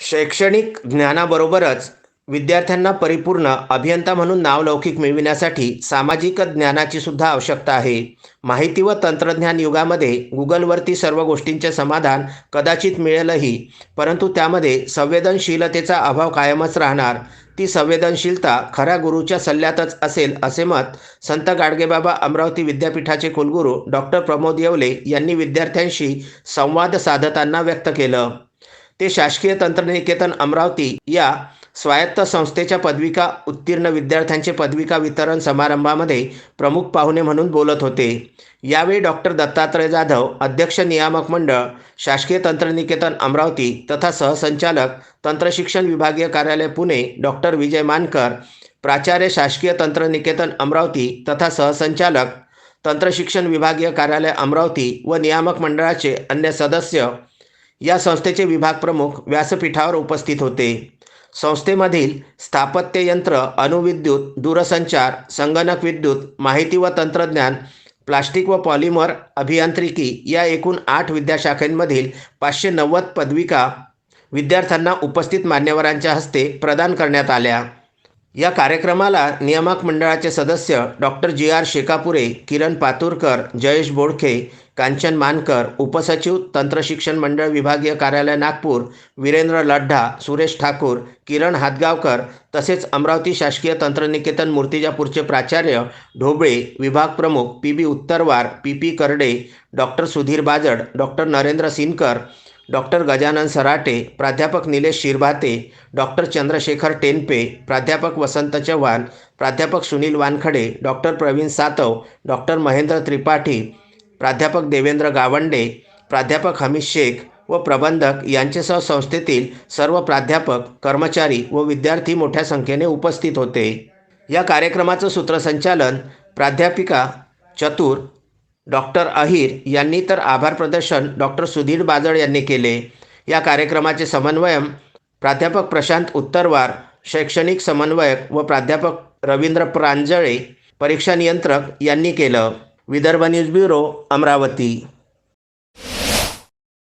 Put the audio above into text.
शैक्षणिक ज्ञानाबरोबरच विद्यार्थ्यांना परिपूर्ण अभियंता म्हणून नावलौकिक मिळविण्यासाठी सामाजिक ज्ञानाची सुद्धा आवश्यकता आहे. माहिती व तंत्रज्ञान युगामध्ये गुगलवरती सर्व गोष्टींचे समाधान कदाचित मिळेलही परंतु त्यामध्ये संवेदनशीलतेचा अभाव कायमच राहणार. ती संवेदनशीलता खऱ्या गुरुच्या सल्ल्यातच असेल असे मत संत गाडगेबाबा अमरावती विद्यापीठाचे कुलगुरू डॉक्टर प्रमोद येवले यांनी विद्यार्थ्यांशी संवाद साधताना व्यक्त केलं. ते शासकीय तंत्रनिकेतन अमरावती या स्वायत्त संस्थेच्या पदविका उत्तीर्ण विद्यार्थ्यांचे पदविका वितरण समारंभामध्ये प्रमुख पाहुणे म्हणून बोलत होते. यावेळी डॉक्टर दत्तात्रय जाधव अध्यक्ष नियामक मंडळ शासकीय तंत्रनिकेतन अमरावती तथा सहसंचालक तंत्रशिक्षण विभागीय कार्यालय पुणे डॉक्टर विजय मानकर प्राचार्य शासकीय तंत्रनिकेतन अमरावती तथा सहसंचालक तंत्रशिक्षण विभागीय कार्यालय अमरावती व नियामक मंडळाचे अन्य सदस्य या संस्थेचे विभाग प्रमुख व्यासपीठावर उपस्थित होते. संस्थेमधील स्थापत्य यंत्र अणुविद्युत दूरसंचार संगणक विद्युत माहिती व तंत्रज्ञान प्लास्टिक व पॉलिमर अभियांत्रिकी या एकूण आठ विद्याशाखांमधील पाचशे नव्वद पदविका विद्यार्थ्यांना उपस्थित मान्यवरांच्या हस्ते प्रदान करण्यात आल्या. या कार्यक्रमाला नियामक मंडळाचे सदस्य doctor G R Shekapure Kiran Paturkar Jayesh Bodkhe Kanchan Mankar उपसचिव तंत्रशिक्षण मंडळ विभागीय कार्यालय नागपूर वीरेंद्र लड्ढा सुरेश ठाकूर किरण हातगावकर तसेच अमरावती शासकीय तंत्रनिकेतन मूर्तिजापूरचे प्राचार्य ढोबळे विभाग प्रमुख P B Uttarwar P P Karde doctor Sudhir Bajad doctor Narendra Sinkar doctor Gajanan Sarate प्राध्यापक निलेश शिरभाते डॉक्टर चंद्रशेखर टेनपे प्राध्यापक वसंत चव्हाण प्राध्यापक सुनील वानखडे डॉक्टर प्रवीण सातव डॉक्टर महेंद्र त्रिपाठी प्राध्यापक देवेंद्र गावंडे प्राध्यापक हमीद शेख व प्रबंधक यांच्यासह संस्थेतील सर्व प्राध्यापक कर्मचारी व विद्यार्थी मोठ्या संख्येने उपस्थित होते. या कार्यक्रमाचं सूत्रसंचालन प्राध्यापिका चतुर डॉक्टर अहिर यांनी तर आभार प्रदर्शन डॉक्टर सुधीर बाजळ यांनी केले. या कार्यक्रमाचे समन्वयम प्राध्यापक प्रशांत उत्तरवार शैक्षणिक समन्वयक व प्राध्यापक रवींद्र प्रांजळे परीक्षा नियंत्रक यांनी केलं. Vidarbha news bureau Amravati.